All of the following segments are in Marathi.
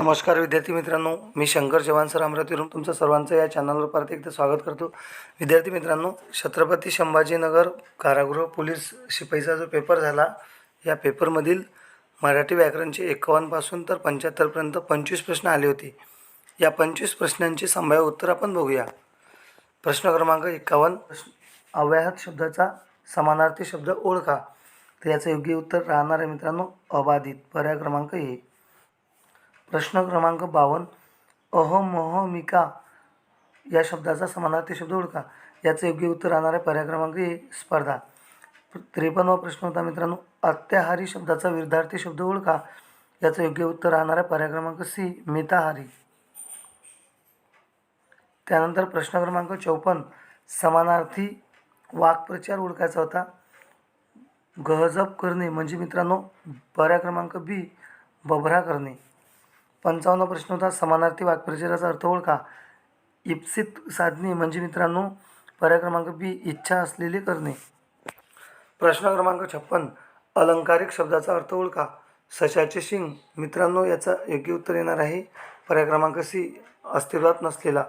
नमस्कार विद्यार्थी मित्रांनो. मी शंकर चव्हाण सर अमरावतीवरून तुमचं सर्वांचं या चॅनलवर परत एकदा स्वागत करतो. विद्यार्थी मित्रांनो छत्रपती संभाजीनगर कारागृह पोलीस शिपाईचा जो पेपर झाला या पेपरमधील मराठी व्याकरणचे एकावन्नपासून तर पंच्याहत्तरपर्यंत पंचवीस प्रश्न आले होते. या पंचवीस प्रश्नांची संभाव्य उत्तर आपण बघूया. प्रश्न क्रमांक एकावन्न प्रश्न अव्याहत शब्दाचा समानार्थी शब्द ओळखा. तर याचं योग्य उत्तर राहणार आहे मित्रांनो अबाधित. पर्याय क्रमांक एक प्रश्न क्रमांक बावन्न अहमहमिका या शब्दाचा समानार्थी शब्द ओळखा. याचं योग्य उत्तर राहणार आहे पर्याय क्रमांक स्पर्धा. त्रेपन्नवा प्रश्न होता मित्रांनो अत्याहारी शब्दाचा विरुद्धार्थी शब्द ओळखा. याचं योग्य उत्तर राहणार आहे पर्याय क्रमांक सी मिताहारी. त्यानंतर प्रश्न क्रमांक चौपन्न समानार्थी वाक्प्रचार ओळखायचा होता. गहजब करणे म्हणजे मित्रांनो पर्याय क्रमांक बी बभरा करणे. पंचावन्न प्रश्न होता. समानार्थी वाक्प्रचाराचा अर्थ ओळखा. इप्सित साधने म्हणजे मित्रांनो पर्याय क्रमांक बी इच्छा असलेले करणे. प्रश्न क्रमांक छप्पन अलंकारिक शब्दाचा अर्थ ओळखा. सशाचे शिंग मित्रांनो याचा योग्य उत्तर येणार आहे. पर्याय क्रमांक सी अस्तित्वात नसलेला.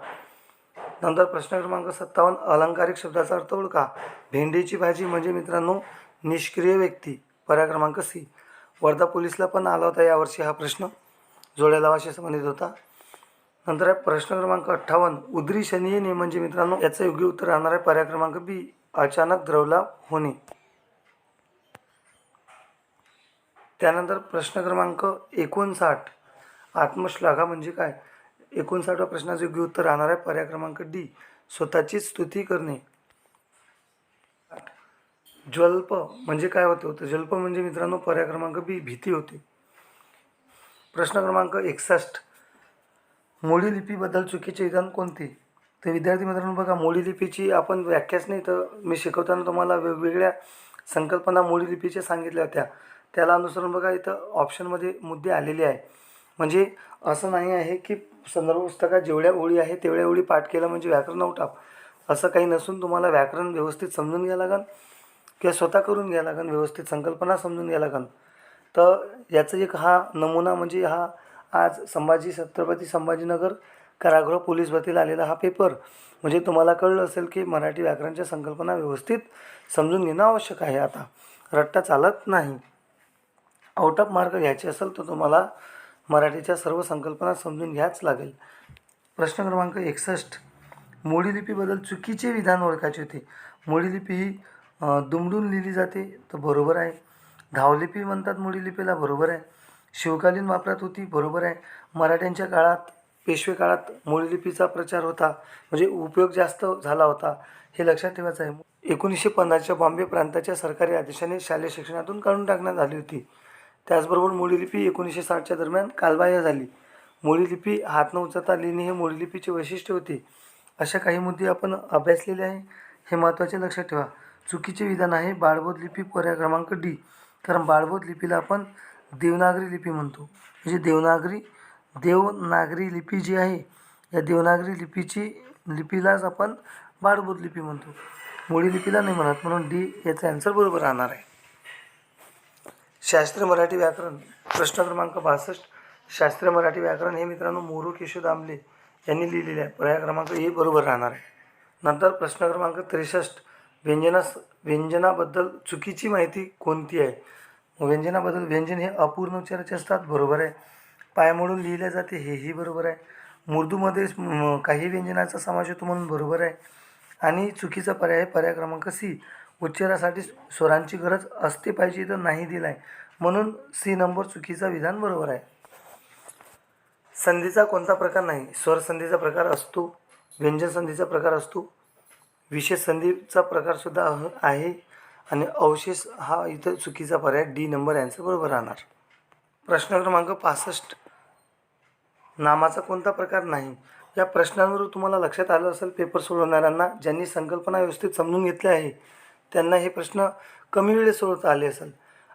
नंतर प्रश्न क्रमांक सत्तावन्न अलंकारिक शब्दाचा अर्थ ओळखा. भेंडीची भाजी म्हणजे मित्रांनो निष्क्रिय व्यक्ती. पर्याय क्रमांक सी वर्धा पोलीसला पण आला होता यावर्षी हा प्रश्न. जोड्या लावाशी संबंधित होता. नंतर आहे प्रश्न क्रमांक अठ्ठावन्न उद्री शनी येणे म्हणजे मित्रांनो याचं योग्य उत्तर राहणार आहे पर्याय क्रमांक बी अचानक द्रवलाभ होणे. त्यानंतर प्रश्न क्रमांक एकोणसाठ आत्मश्लाघा म्हणजे काय? एकोणसाठव्या प्रश्नाचं योग्य उत्तर राहणार आहे पर्याय क्रमांक डी स्वतःचीच स्तुती करणे. ज्वल्प म्हणजे काय होतं? होतं जल्प म्हणजे मित्रांनो पर्याय क्रमांक बी भीती होते. प्रश्न क्रमांक एकसष्ट. मोडी लिपीबद्दल चुकीचे विधान कोणते? तर विद्यार्थी मित्रांनो बघा मोडी लिपीची आपण व्याख्याच नाही तर मी शिकवताना तुम्हाला वेगवेगळ्या संकल्पना मोडी लिपीच्या सांगितल्या होत्या. त्याला अनुसरून बघा इथं ऑप्शनमध्ये मुद्दे आलेले आहे. म्हणजे असं नाही आहे की संदर्भ पुस्तकात जेवढ्या ओळी आहे तेवढ्या ओळी पाठ केला म्हणजे व्याकरण उठाव. असं काही नसून तुम्हाला व्याकरण व्यवस्थित समजून घ्यावं लागेल किंवा स्वतः करून घ्यावं लागेल व्यवस्थित संकल्पना समजून घ्यावं लागेल तर याचं एक हा नमुना म्हणजे हा आज संभाजी छत्रपती संभाजीनगर कारागृह पोलीस भरतीला आलेला हा पेपर म्हणजे तुम्हाला कळलं असेल की मराठी व्याकरणच्या संकल्पना व्यवस्थित समजून घेणं आवश्यक आहे आता. रट्टा चालत नाही. आउट ऑफ मार्क घ्यायचे असेल तर तुम्हाला मराठीच्या सर्व संकल्पना समजून घ्याच लागेल. प्रश्न क्रमांक एकसष्ट. मोडी लिपीबद्दल चुकीचे विधान ओळखायचे होते. मोडी लिपी ही दुमडून लिहिली जाते तर बरोबर आहे. धावलिपी म्हणतात मुळीलिपीला बरोबर आहे. शिवकालीन वापरात होती बरोबर आहे. मराठ्यांच्या काळात पेशवे काळात मुळीलिपीचा प्रचार होता. म्हणजे उपयोग जास्त झाला होता. हे लक्षात ठेवायचं आहे. एकोणीसशे पन्नासच्या बॉम्बे प्रांताच्या सरकारी आदेशाने शालेय शिक्षणातून काढून टाकण्यात आली होती. त्याचबरोबर मुळीलिपी एकोणीसशे साठच्या दरम्यान कालबाह्य झाली. मुळीलिपी हात न उचलता लिहिणे हे मुळीलिपीचे वैशिष्ट्य होते. अशा काही मुद्दे आपण अभ्यासलेले आहे हे महत्त्वाचे लक्षात ठेवा. चुकीचे विधान आहे बाळबोध लिपी पर्याय क्रमांक डी. कारण बाळबोध लिपीला आपण देवनागरी लिपी म्हणतो. म्हणजे देवनागरी देवनागरी लिपी जी आहे या देवनागरी लिपीची लिपीलाच आपण बाळबोध लिपी म्हणतो. मोडी लिपीला नाही म्हणत म्हणून डी याचा आन्सर बरोबर राहणार आहे. शास्त्रीय मराठी व्याकरण प्रश्न क्रमांक बासष्ट. शास्त्रीय मराठी व्याकरण हे मित्रांनो मोरू केशव दामले यांनी लिहिलेले आहे. पर्याय क्रमांक ए बरोबर राहणार आहे. नंतर प्रश्न क्रमांक त्रेसष्ट. व्यंजनास व्यंजनाबद्दल चुकीची माहिती कोणती आहे? व्यंजनाबद्दल व्यंजन हे अपूर्ण उच्चाराचे असतात बरोबर आहे. पायमोडून लिहिले जाते हेही बरोबर आहे. मुर्दूमध्ये काही व्यंजनाचा समावेश होतो म्हणून बरोबर आहे. आणि चुकीचा पर्याय आहे पर्याय क्रमांक सी. उच्चारासाठी स्वरांची गरज असते पाहिजे तर नाही दिला आहे म्हणून सी नंबर चुकीचा विधान बरोबर आहे. संधीचा कोणता प्रकार नाही? स्वर संधीचा प्रकार असतो व्यंजन संधीचा प्रकार असतो विशेष संधीचा प्रकारसुद्धा अह- आहे. आणि अवशेष हा इथं चुकीचा पर्याय डी नंबर यांचं बरोबर राहणार. प्रश्न क्रमांक पासष्ट. नामाचा कोणता प्रकार नाही? या प्रश्नांवर तुम्हाला लक्षात आलं असेल पेपर सोडवणाऱ्यांना ज्यांनी संकल्पना व्यवस्थित समजून घेतल्या आहे त्यांना हे प्रश्न कमी वेळेत सोडवता आले असेल.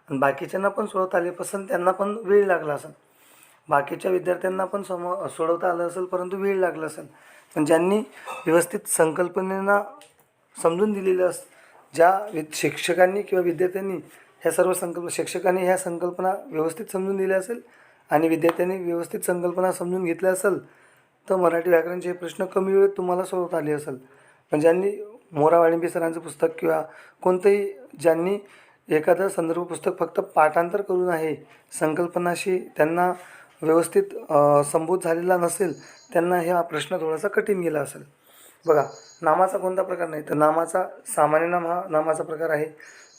आणि बाकीच्यांना पण सोडवता आले पसंत त्यांना पण वेळ लागला असेल. बाकीच्या विद्यार्थ्यांना पण सम सोडवता आलं असेल परंतु वेळ लागला असेल. पण ज्यांनी व्यवस्थित संकल्पनेना समजून दिलेलं अस ज्या वि शिक्षकांनी किंवा विद्यार्थ्यांनी ह्या सर्व संकल्प शिक्षकांनी ह्या संकल्पना व्यवस्थित समजून दिल्या असेल आणि विद्यार्थ्यांनी व्यवस्थित संकल्पना समजून घेतल्या असेल तर मराठी व्याकरणचे हे प्रश्न कमी वेळेत तुम्हाला सोडवता आले असेल. पण ज्यांनी मोरा वाळिंबी सरांचं पुस्तक किंवा कोणतंही ज्यांनी एखादं संदर्भ पुस्तक फक्त पाठांतर करून आहे संकल्पनाशी त्यांना व्यवस्थित संबोध झालेला नसेल त्यांना हा प्रश्न थोडासा कठीण गेला असेल. बघा नामाचा कोणता प्रकार नाही. तर नामाचा सामान्य नाम हा नामाचा प्रकार आहे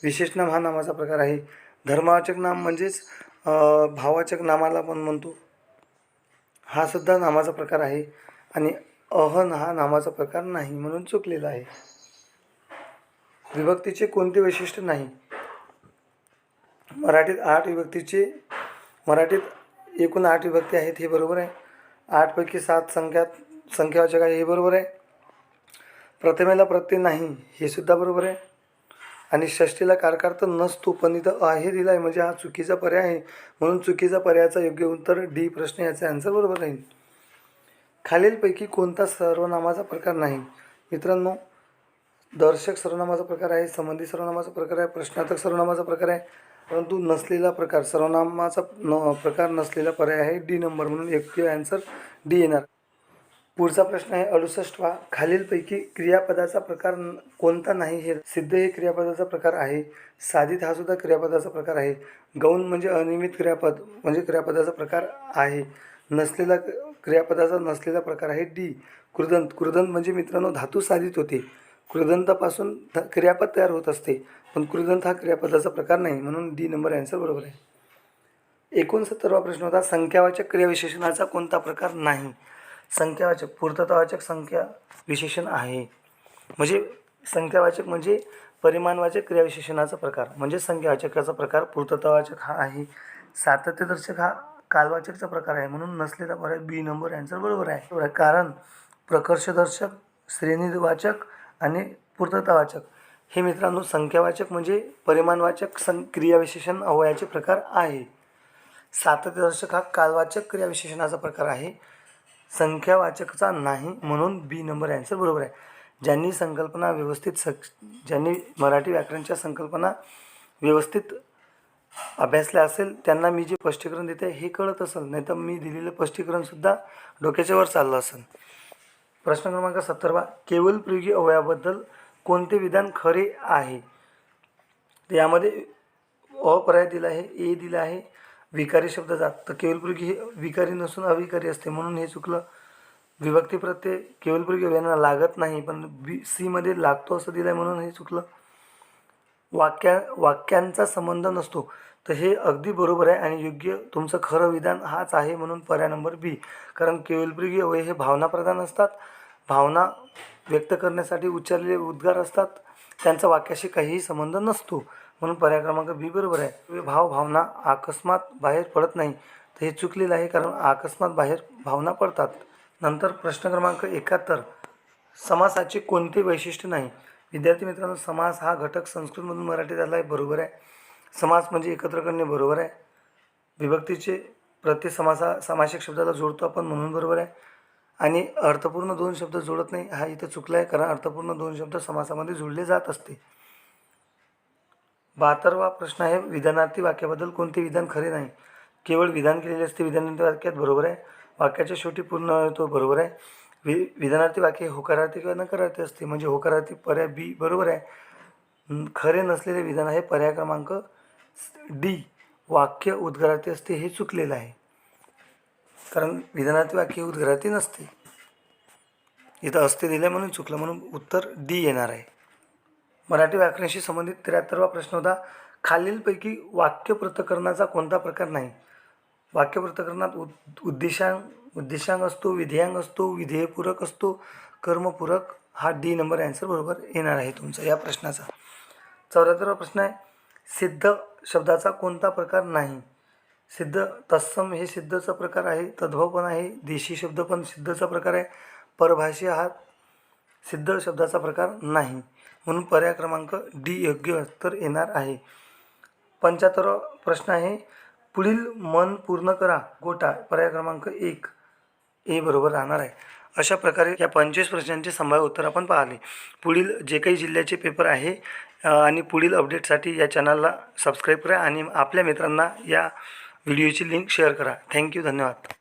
विशेष नाम हा नामाचा प्रकार आहे. धर्मवाचक नाम म्हणजेच भावाचक नामाला पण म्हणतो. हा सुद्धा नामाचा प्रकार आहे आणि अहन हा नामाचा प्रकार नाही म्हणून चुकलेला आहे. विभक्तीचे कोणते वैशिष्ट्य नाही? मराठीत आठ विभक्तीचे मराठीत एकूण आठ विभक्ती आहेत हे बरोबर आहे. आठपैकी सात संख्यात संख्यावाचक आहे हे बरोबर आहे. प्रथमेला प्रत्यय नाही हे सुद्धा बरोबर आहे. आणि षष्टीला तर नसतो पण इथं आहे दिला आहे म्हणजे हा चुकीचा पर्याय आहे. म्हणून चुकीचा पर्यायाचा योग्य उत्तर डी प्रश्न याचा आन्सर बरोबर राहील. खालीलपैकी कोणता सर्वनामाचा प्रकार नाही? मित्रांनो दर्शक सर्वनामाचा प्रकार आहे संबंधी सर्वनामाचा प्रकार आहे प्रश्नार्थक सर्वनामाचा प्रकार आहे. परंतु नसलेला प्रकार सर्वनामाचा न प्रकार नसलेला पर्याय आहे डी नंबर म्हणून योग्य आन्सर डी येणार. पुढचा प्रश्न आहे अडुसष्टवा खालीलपैकी क्रियापदाचा प्रकार कोणता नाही हे सिद्ध हे क्रियापदाचा प्रकार आहे. साधित हा सुद्धा क्रियापदाचा प्रकार आहे. गौण म्हणजे अनियमित क्रियापद म्हणजे क्रियापदाचा प्रकार आहे. नसलेला क- क्रियापदाचा नसलेला प्रकार आहे डी. कृदंत कृदंत म्हणजे मित्रांनो धातू साधित होते. कृदंतापासून थ क्रियापद तयार होत असते. पण कृदंत हा क्रियापदाचा प्रकार नाही म्हणून डी नंबर ॲन्सर बरोबर आहे. एकोणसत्तरवा प्रश्न होता संख्यावाचक क्रियाविशेषणाचा कोणता प्रकार नाही? संख्यावाचक पूर्ततावाचक संख्या विशेषण आहे. म्हणजे संख्यावाचक म्हणजे परिमाणवाचक क्रियाविशेषणाचा प्रकार. म्हणजे संख्यावाचकाचा प्रकार पूर्ततावाचक हा आहे. सातत्यदर्शक हा कालवाचकचा प्रकार आहे म्हणून नसलेला पर्याय बी नंबर ॲन्सर बरोबर आहे बरोबर आहे. कारण प्रकर्षदर्शक श्रेणीवाचक आणि पूर्ततावाचक हे मित्रांनो संख्यावाचक म्हणजे परिमाणवाचक सं क्रियाविशेषण अवयाचे प्रकार आहे. सातत्यदर्शक हा कालवाचक क्रियाविशेषणाचा प्रकार आहे. संख्यावाचकचा नाही म्हणून बी नंबर ॲन्सर बरोबर आहे. ज्यांनी संकल्पना व्यवस्थित सक ज्यांनी मराठी व्याकरणच्या संकल्पना व्यवस्थित अभ्यासल्या असेल त्यांना मी जे स्पष्टीकरण देते हे कळत असेल नाही तर मी दिलेलं स्पष्टीकरणसुद्धा डोक्याच्या वर चाललं असेल. प्रश्न क्रमांक सत्तरवा केवल प्रयोगी अवयाबद्दल कोणते विधान खरे आहे? तर यामध्ये अपर्याय दिला आहे ए दिला आहे विकारी शब्द जात. तर केवलप्रयोगी हे विकारी नसून अविकारी असते म्हणून हे चुकलं. विभक्ती प्रत्यय केवलप्रयोगी अवयांना लागत नाही पण बी सीमध्ये लागतो असं दिलं आहे म्हणून हे चुकलं. वाक्या वाक्यांचा संबंध नसतो. तर हे अगदी बरोबर आहे आणि योग्य तुमचं खरं विधान हाच आहे म्हणून पर्याय नंबर बी. कारण केवलप्रयोगी अवय हे भावनाप्रधान असतात. भावना व्यक्त करण्यासाठी उच्चारलेले उद्गार असतात. त्यांचा वाक्याशी काहीही संबंध नसतो. म्हणून पर्याय क्रमांक बी बरोबर आहे. भाव भावना अकस्मात बाहेर पडत नाही. तर हे चुकलेलं आहे कारण अकस्मात बाहेर भावना पडतात. नंतर प्रश्न क्रमांक एकाहत्तर. समासाचे कोणते वैशिष्ट्य नाही? विद्यार्थी मित्रांनो समास हा घटक संस्कृतमधून मराठीत आला आहे बरोबर आहे. समास म्हणजे एकत्र करणे. बरोबर आहे. विभक्तीचे प्रत्येक समासा सामासिक शब्दाला जोडतो आपण म्हणून बरोबर आहे. आणि अर्थपूर्ण दोन शब्द जुळत नाही हा इथं चुकला आहे कारण अर्थपूर्ण दोन शब्द समासामध्ये जुळले जात असते. बहात्तरवा प्रश्न आहे विधानार्थी वाक्याबद्दल कोणते विधान खरे नाही? केवळ विधान केलेले असते विधानार्थी वाक्यात बरोबर आहे. वाक्याच्या शेवटी पूर्ण तो बरोबर आहे. वि विधानार्थी वाक्य होकारार्थी किंवा नकारार्थी असते म्हणजे होकारार्थी पर्याय बी बरोबर आहे. खरे नसलेले विधान आहे पर्याय क्रमांक डी वाक्य उद्गारार्थी असते हे चुकलेलं आहे. कारण विधानार्थी वाक्य हे उद्गारार्थी नसते. इथं असते दिले म्हणून चुकलं म्हणून उत्तर डी येणार आहे. मराठी व्याकरणाशी संबंधित त्र्याहत्तरवा प्रश्न होता खालीलपैकी वाक्य पृथक्करणाचा कोणता प्रकार नाही? वाक्य पृथकरणात उद उद्देशांग उद्देशांग असतो विधेयांग असतो विधेयपूरक असतो कर्मपूरक हा डी नंबर ॲन्सर बरोबर येणार आहे तुमचा या प्रश्नाचा. चौऱ्याहत्तरवा प्रश्न आहे सिद्ध शब्दाचा कोणता प्रकार नाही? सिद्ध तत्सम हे सिद्धचा प्रकार आहे तद्भव पण आहे देशी शब्द पण सिद्धचा प्रकार आहे परभाषी हा सिद्ध शब्दाचा प्रकार नाही. म्हणून पर्याय क्रमांक डी योग्य उत्तर येणार आहे. पंच्याहत्तर प्रश्न आहे पुढील मन पूर्ण करा गोटा पर्याय क्रमांक एक. ए बरोबर राहणार आहे. अशा प्रकारे या पंचवीस प्रश्नांचे संभाव्य उत्तर आपण पाहिले. पुढील जे काही जिल्ह्याचे पेपर आहे आणि पुढील अपडेटसाठी या चॅनलला सबस्क्राईब करा आणि आपल्या मित्रांना या व्हिडिओची लिंक शेअर करा. थँक्यू धन्यवाद.